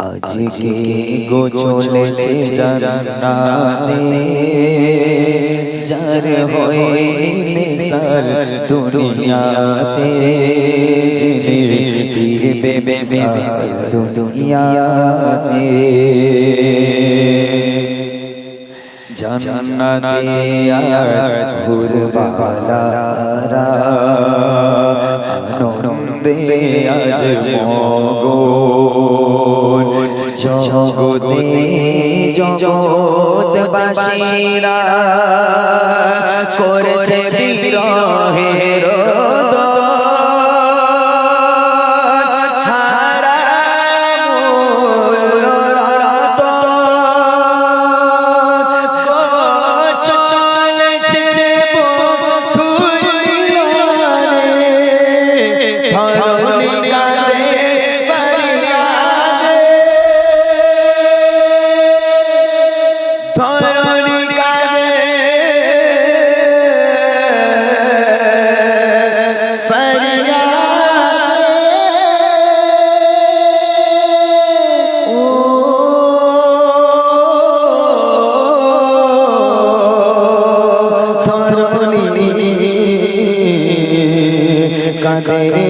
আজকে গো চলেছে জান্নাতে যার হয়ে মিসাল দুনিয়াতে জিনে দিবে মিসাল দুনিয়াতে জান্নাতে আজ ঘুরবালারা আনন্দে আজ মগন জগতে জগৎবাসীরা করেছে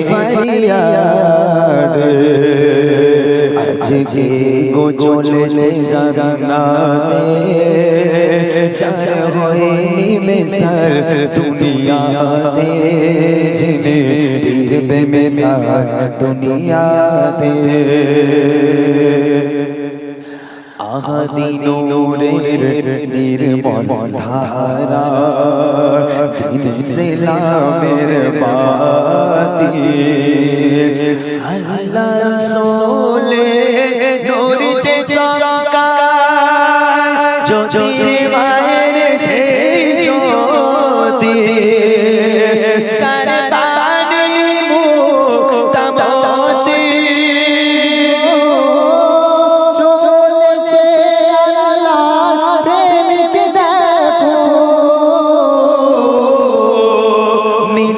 ফরিয়াদ আজকে গো চলেছে জানাতে চার হয়নি মেসার দুনিয়াতে জিনে ফিরবে মেসার দুনিয়াতে আহাদিনুরের নির্মল ধারা। সেলামের বাতি। আল্লাহ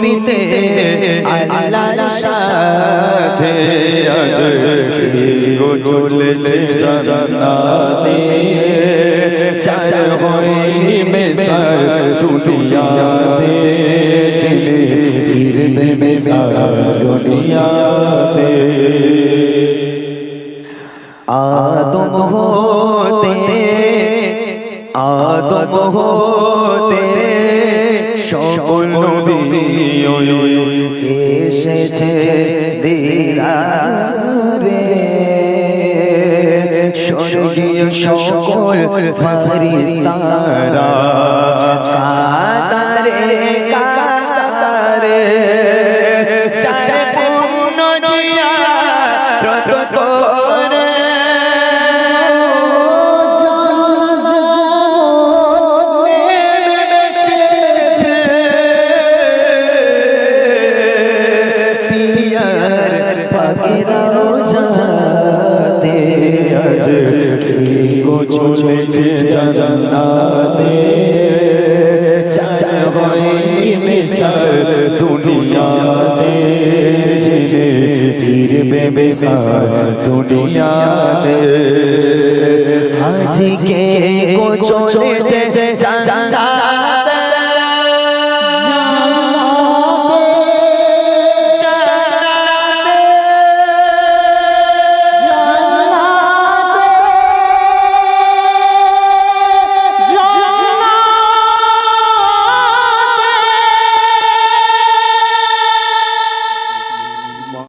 মিলিতে আল্লাহর সাথে আজ গো চলেছে জান্নাতে চার হয়নি মেসার দুনিয়াতে চিনে ফিরবে মেসার দুনিয়াতে আদম হতে আদম হতে। সকল এসেছে দিলারে স্বর্গীয় সকল ফারিস্তারা কাতারে কাতারে চার আজ কি গো চলেছে জান্নাতে? চাচা হয়নি মিসার দুনিয়াতে। জিনে ফিরবে মিসার দুনিয়াতে। আজকে গো চলেছে জান্নাতে?